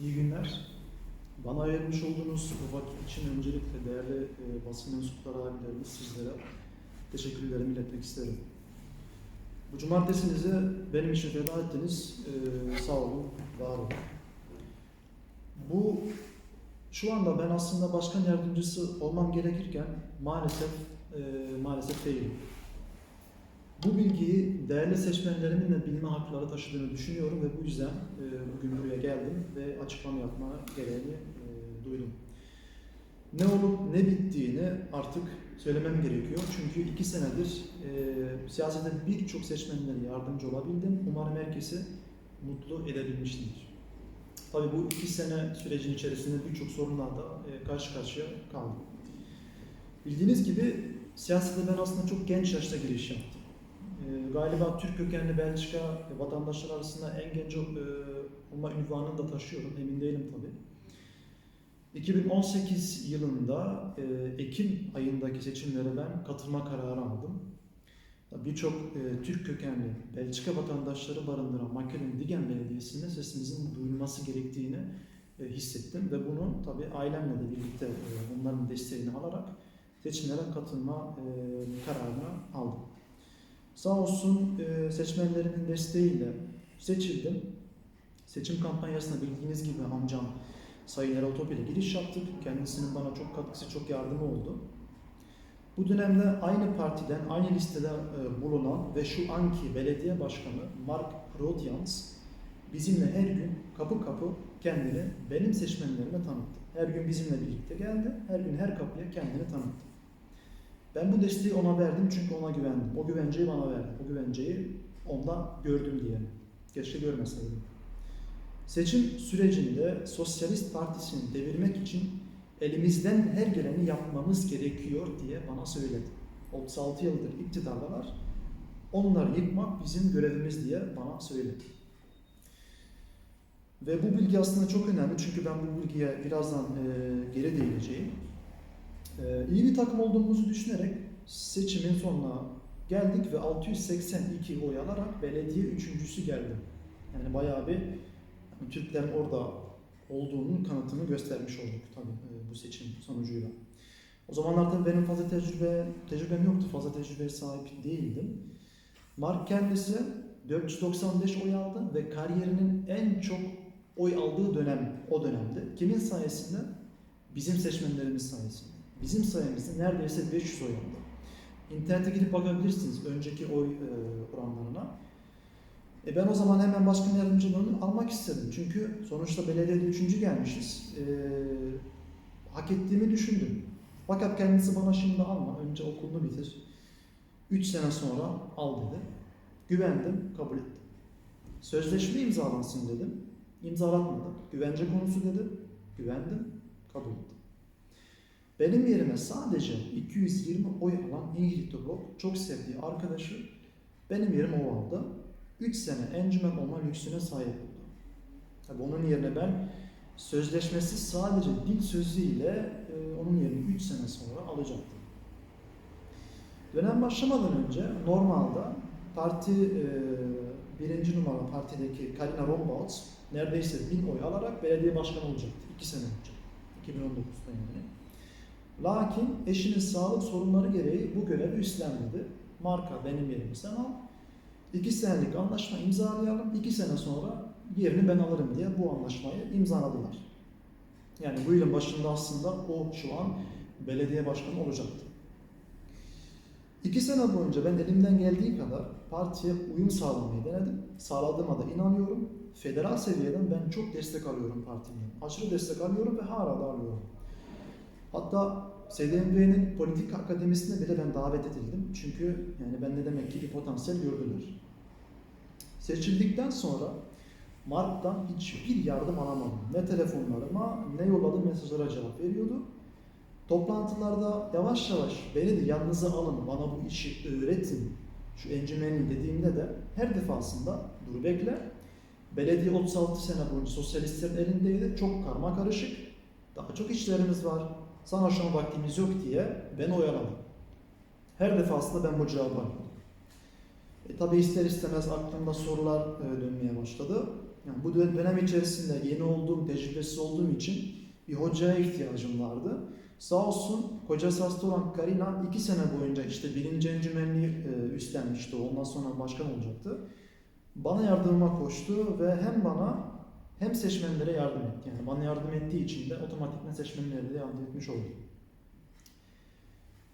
İyi günler. Bana ayırmış olduğunuz bu vakit için öncelikle değerli e, basın mensupları abilerimiz sizlere teşekkürlerimi iletmek isterim. Bu cumartesinizi benim için feda ettiniz. E, sağ olun, var olun. Bu şu anda ben aslında başkan yardımcısı olmam gerekirken maalesef e, maalesef değilim. Bu bilgiyi değerli seçmenlerimin de bilme hakları taşıdığını düşünüyorum ve bu yüzden e, bugün buraya geldim ve açıklama yapma gereğini e, duydum. Ne olup ne bittiğini artık söylemem gerekiyor. Çünkü iki senedir e, siyasete birçok seçmenlere yardımcı olabildim. Umarım herkesi mutlu edebilmişimdir. Tabii bu iki sene sürecin içerisinde birçok sorunlarla e, karşı karşıya kaldım. Bildiğiniz gibi siyasete ben aslında çok genç yaşta giriş yaptım. Ee, galiba Türk kökenli Belçika vatandaşlar arasında en genç e, olma ünvanını da taşıyorum. Emin değilim tabii. 2018 yılında e, Ekim ayındaki seçimlere ben katılma kararı aldım. Birçok e, Türk kökenli Belçika vatandaşları barındıran Makedon Digen Belediyesi'nde sesimizin duyulması gerektiğini hissettim ve bunu tabii ailemle de birlikte onların desteğini alarak seçimlere katılma kararını aldım. Sağ olsun e, seçmenlerimin desteğiyle seçildim. Seçim kampanyasına bildiğiniz gibi amcam Sayın Erol Top ile giriş yaptık. Kendisinin bana çok katkısı, çok yardımı oldu. Bu dönemde aynı partiden, aynı listede e, bulunan ve şu anki belediye başkanı Mark Rodyans bizimle her gün kapı kapı kendini benim seçmenlerime tanıttı. Her gün bizimle birlikte geldi. Her gün her kapıya kendini tanıttı. Ben bu desteği ona verdim çünkü ona güvendim. O güvenceyi bana verdi. O güvenceyi onda gördüm diye. Keşke görmeseydim. Seçim sürecinde Sosyalist Partisi'ni devirmek için elimizden her geleni yapmamız gerekiyor diye bana söyledi. 36 yıldır iktidardalar. Onları yıkmak bizim görevimiz diye bana söyledi. Ve bu bilgi aslında çok önemli çünkü ben bu bilgiye birazdan e, geri değineceğim. E, iyi bir takım olduğumuzu düşünerek seçimin sonuna geldik ve 682 oy alarak belediye üçüncüsü geldi. Yani bayağı bir yani Türklerin orada olduğunun kanıtını göstermiş olduk tabii e, bu seçim sonucuyla. O zamanlar tabii benim fazla tecrübe, tecrübem yoktu, fazla tecrübeye sahip değildim. Mark kendisi 495 oy aldı ve kariyerinin en çok oy aldığı dönem o dönemde. Kimin sayesinde? Bizim seçmenlerimiz sayesinde. Bizim sayemizde neredeyse 500 oy aldı. İnternete gidip bakabilirsiniz önceki oy e, oranlarına. E ben o zaman hemen başkan yardımcılığını almak istedim. Çünkü sonuçta belediyede üçüncü gelmişiz. E, hak ettiğimi düşündüm. Fakat kendisi bana şimdi alma, önce okulunu bitir. 3 sene sonra al dedi. Güvendim, kabul ettim. Sözleşme imzalansın dedim. İmzalatmadı. Güvence konusu dedi. Güvendim, kabul ettim. Benim yerime sadece 220 oy alan İngiliz Blok çok sevdiği arkadaşı benim yerime o aldı. 3 sene encümen olma lüksüne sahip oldu. Tabii onun yerine ben sözleşmesi sadece dil sözüyle e, onun yerini 3 sene sonra alacaktım. Dönem başlamadan önce normalde parti e, birinci numara partideki Karina Rombaut neredeyse bin oy alarak belediye başkanı olacaktı 2 sene önce. 2019'da yani. Lakin eşinin sağlık sorunları gereği bu görevi üstlenmedi. Marka benim yerimizden al. İki senelik anlaşma imzalayalım. iki sene sonra yerini ben alırım diye bu anlaşmayı imzaladılar. Yani bu yılın başında aslında o şu an belediye başkanı olacaktı. İki sene boyunca ben elimden geldiği kadar partiye uyum sağlamayı denedim. Sağladığıma da inanıyorum. Federal seviyeden ben çok destek alıyorum partimden. Aşırı destek alıyorum ve hala da alıyorum. Hatta SDMV'nin politik akademisine bile ben davet edildim. Çünkü yani ben ne demek ki bir potansiyel gördüler. Seçildikten sonra Mark'tan hiçbir yardım alamadım. Ne telefonlarıma ne yolladığı mesajlara cevap veriyordu. Toplantılarda yavaş yavaş beni de yanınıza alın, bana bu işi öğretin, şu encümeni dediğimde de her defasında dur bekle. Belediye 36 sene boyunca sosyalistlerin elindeydi. Çok karma karışık. Daha çok işlerimiz var. Sana an vaktimiz yok diye beni oyaladı. Her defasında ben bu cevabı alıyordum. E, tabii ister istemez aklımda sorular e, dönmeye başladı. Yani bu dön- dönem içerisinde yeni olduğum, tecrübesiz olduğum için bir hocaya ihtiyacım vardı. Sağ olsun kocası hasta olan Karina iki sene boyunca işte birinci encümenliği e, üstlenmişti. Ondan sonra başkan olacaktı. Bana yardımıma koştu ve hem bana hem seçmenlere yardım etti. Yani bana yardım ettiği için de otomatikman seçmenlere de yardım etmiş oldu.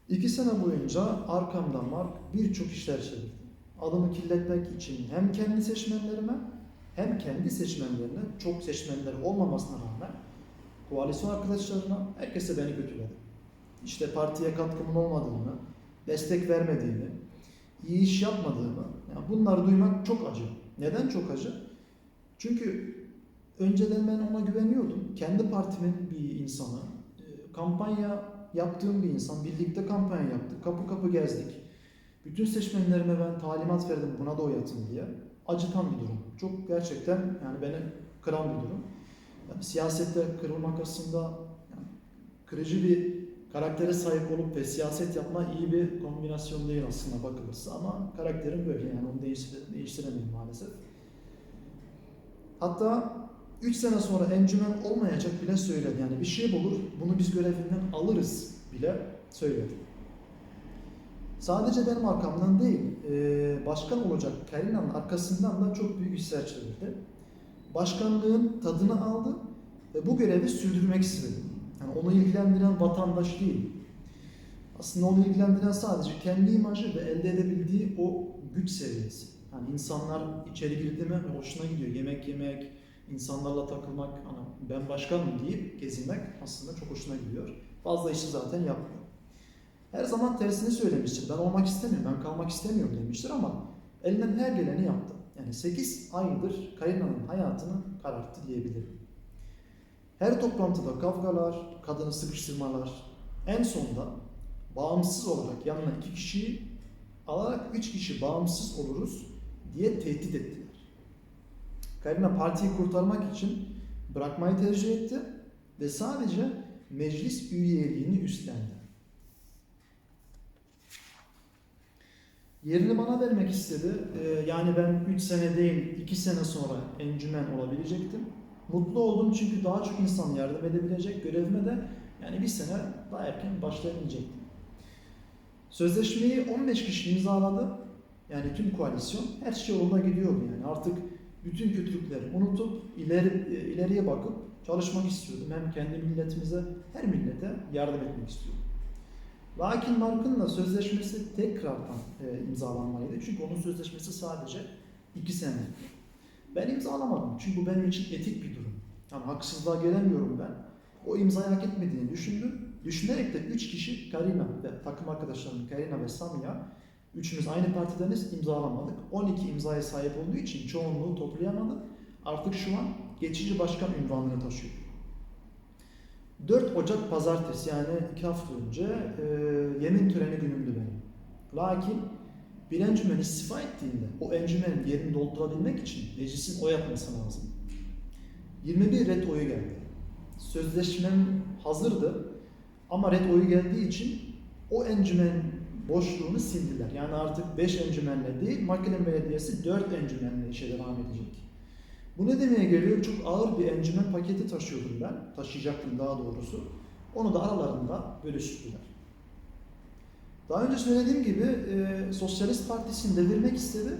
İki sene boyunca arkamdan var birçok işler çevirdi. Adımı kirletmek için hem kendi seçmenlerime hem kendi seçmenlerine çok seçmenler olmamasına rağmen koalisyon arkadaşlarına herkese beni kötüledi. İşte partiye katkımın olmadığını, destek vermediğini, iyi iş yapmadığımı, yani bunları duymak çok acı. Neden çok acı? Çünkü önceden ben ona güveniyordum. Kendi partimin bir insanı, e, kampanya yaptığım bir insan, birlikte kampanya yaptık, kapı kapı gezdik. Bütün seçmenlerime ben talimat verdim buna da oy atın diye. Acıtan bir durum. Çok gerçekten yani beni kıran bir durum. Yani siyasette kırılmak aslında yani kırıcı bir karaktere sahip olup ve siyaset yapma iyi bir kombinasyon değil aslında bakılırsa ama karakterim böyle yani onu değiştire, değiştiremeyim maalesef. Hatta 3 sene sonra encümen olmayacak bile söyledi. Yani bir şey bulur, bunu biz görevinden alırız bile söyledi. Sadece benim arkamdan değil, e, başkan olacak Karina'nın arkasından da çok büyük işler çevirdi. Başkanlığın tadını aldı ve bu görevi sürdürmek istedi. Yani onu ilgilendiren vatandaş değil. Aslında onu ilgilendiren sadece kendi imajı ve elde edebildiği o güç seviyesi. Yani insanlar içeri girdi mi hoşuna gidiyor. Yemek yemek, insanlarla takılmak, hani ben başkanım deyip gezinmek aslında çok hoşuna gidiyor. Fazla işi zaten yapmıyor. Her zaman tersini söylemiştir. Ben olmak istemiyorum, ben kalmak istemiyorum demiştir ama elinden her geleni yaptı. Yani 8 aydır Karina'nın hayatını kararttı diyebilirim. Her toplantıda kavgalar, kadını sıkıştırmalar, en sonunda bağımsız olarak yanına iki kişiyi alarak üç kişi bağımsız oluruz diye tehdit ettiler. Karina partiyi kurtarmak için bırakmayı tercih etti ve sadece meclis üyeliğini üstlendi. Yerini bana vermek istedi. Ee, yani ben 3 sene değil 2 sene sonra encümen olabilecektim. Mutlu oldum çünkü daha çok insan yardım edebilecek görevime de yani bir sene daha erken başlayabilecektim. Sözleşmeyi 15 kişi imzaladı. Yani tüm koalisyon her şey yolunda gidiyordu yani artık bütün kötülükleri unutup ileri, ileriye bakıp çalışmak istiyordum. Hem kendi milletimize, her millete yardım etmek istiyordum. Lakin Mark'ın da sözleşmesi tekrardan e, imzalanmalıydı. Çünkü onun sözleşmesi sadece iki sene. Ben imzalamadım. Çünkü bu benim için etik bir durum. Yani haksızlığa gelemiyorum ben. O imzayı hak etmediğini düşündüm. Düşünerek de üç kişi Karina ve takım arkadaşlarım Karina ve Samia Üçümüz aynı partideniz imzalamadık. 12 imzaya sahip olduğu için çoğunluğu toplayamadı. Artık şu an geçici başkan ünvanını taşıyor. 4 Ocak pazartesi yani 2 hafta önce e, yemin töreni günümdü benim. Lakin bir encümen istifa ettiğinde o encümenin yerini doldurabilmek için meclisin oy atması lazım. 21 red oyu geldi. Sözleşmem hazırdı ama red oyu geldiği için o encümen boşluğunu sildiler. Yani artık 5 encümenle değil, Makine Belediyesi 4 encümenle işe devam edecek. Bu ne demeye geliyor? Çok ağır bir encümen paketi taşıyordum ben. Taşıyacaktım daha doğrusu. Onu da aralarında bölüştüler. Daha önce söylediğim gibi e, Sosyalist Partisi'ni devirmek istedi.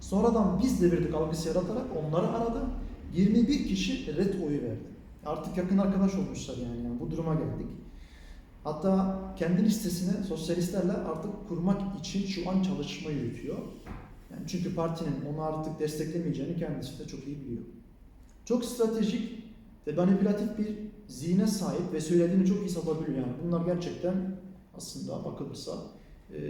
Sonradan biz devirdik algısı yaratarak onları aradı. 21 kişi red oyu verdi. Artık yakın arkadaş olmuşlar yani, yani bu duruma geldik. Hatta kendi listesini sosyalistlerle artık kurmak için şu an çalışma yürütüyor. Yani çünkü partinin onu artık desteklemeyeceğini kendisi de çok iyi biliyor. Çok stratejik ve manipülatif bir zihne sahip ve söylediğini çok iyi satabiliyor. Yani bunlar gerçekten aslında bakılırsa e,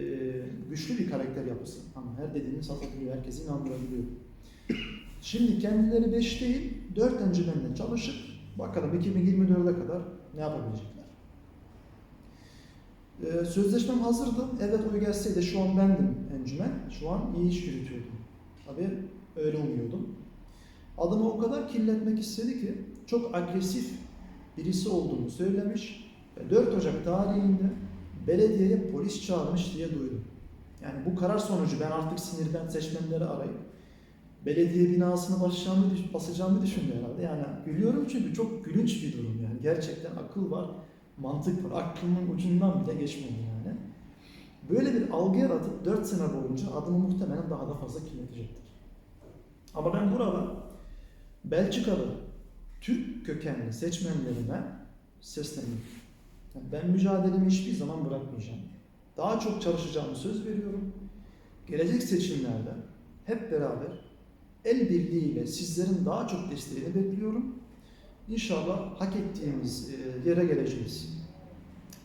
güçlü bir karakter yapısı. Ama her dediğini satabiliyor, herkesi inandırabiliyor. Şimdi kendileri 5 değil, 4 encümenle çalışıp bakalım 2024'e kadar ne yapabilecekler. Ee, sözleşmem hazırdı. Evet oy gelseydi şu an bendim encümen. Şu an iyi iş yürütüyordum. Tabii öyle umuyordum. Adımı o kadar kirletmek istedi ki çok agresif birisi olduğunu söylemiş ve 4 Ocak tarihinde belediyeye polis çağırmış diye duydum. Yani bu karar sonucu ben artık sinirden seçmenleri arayıp belediye binasını basacağımı, basacağımı düşündü herhalde. Yani gülüyorum çünkü çok gülünç bir durum yani. Gerçekten akıl var, mantık var. Aklımın ucundan bile geçmedi yani. Böyle bir algı yaratıp 4 sene boyunca adımı muhtemelen daha da fazla kirletecektir. Ama ben burada Belçikalı Türk kökenli seçmenlerime sesleniyorum. Ben mücadelemi hiçbir zaman bırakmayacağım. Daha çok çalışacağımı söz veriyorum. Gelecek seçimlerde hep beraber el birliğiyle sizlerin daha çok desteğini bekliyorum. İnşallah hak ettiğimiz e, yere geleceğiz.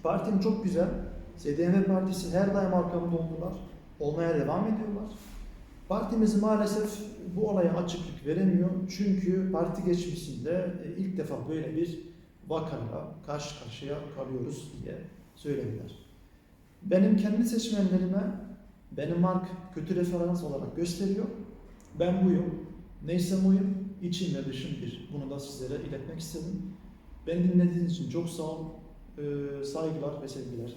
Partim çok güzel. ZDM Partisi her daim arkamda oldular. Olmaya devam ediyorlar. Partimiz maalesef bu olaya açıklık veremiyor. Çünkü parti geçmişinde e, ilk defa böyle bir vakayla karşı karşıya kalıyoruz diye söylediler. Benim kendi seçmenlerime benim mark kötü referans olarak gösteriyor. Ben buyum. Neyse buyum. İçim ve dışım bir. Bunu da sizlere iletmek istedim. Beni dinlediğiniz için çok sağ olun. Ee, saygılar ve sevgiler.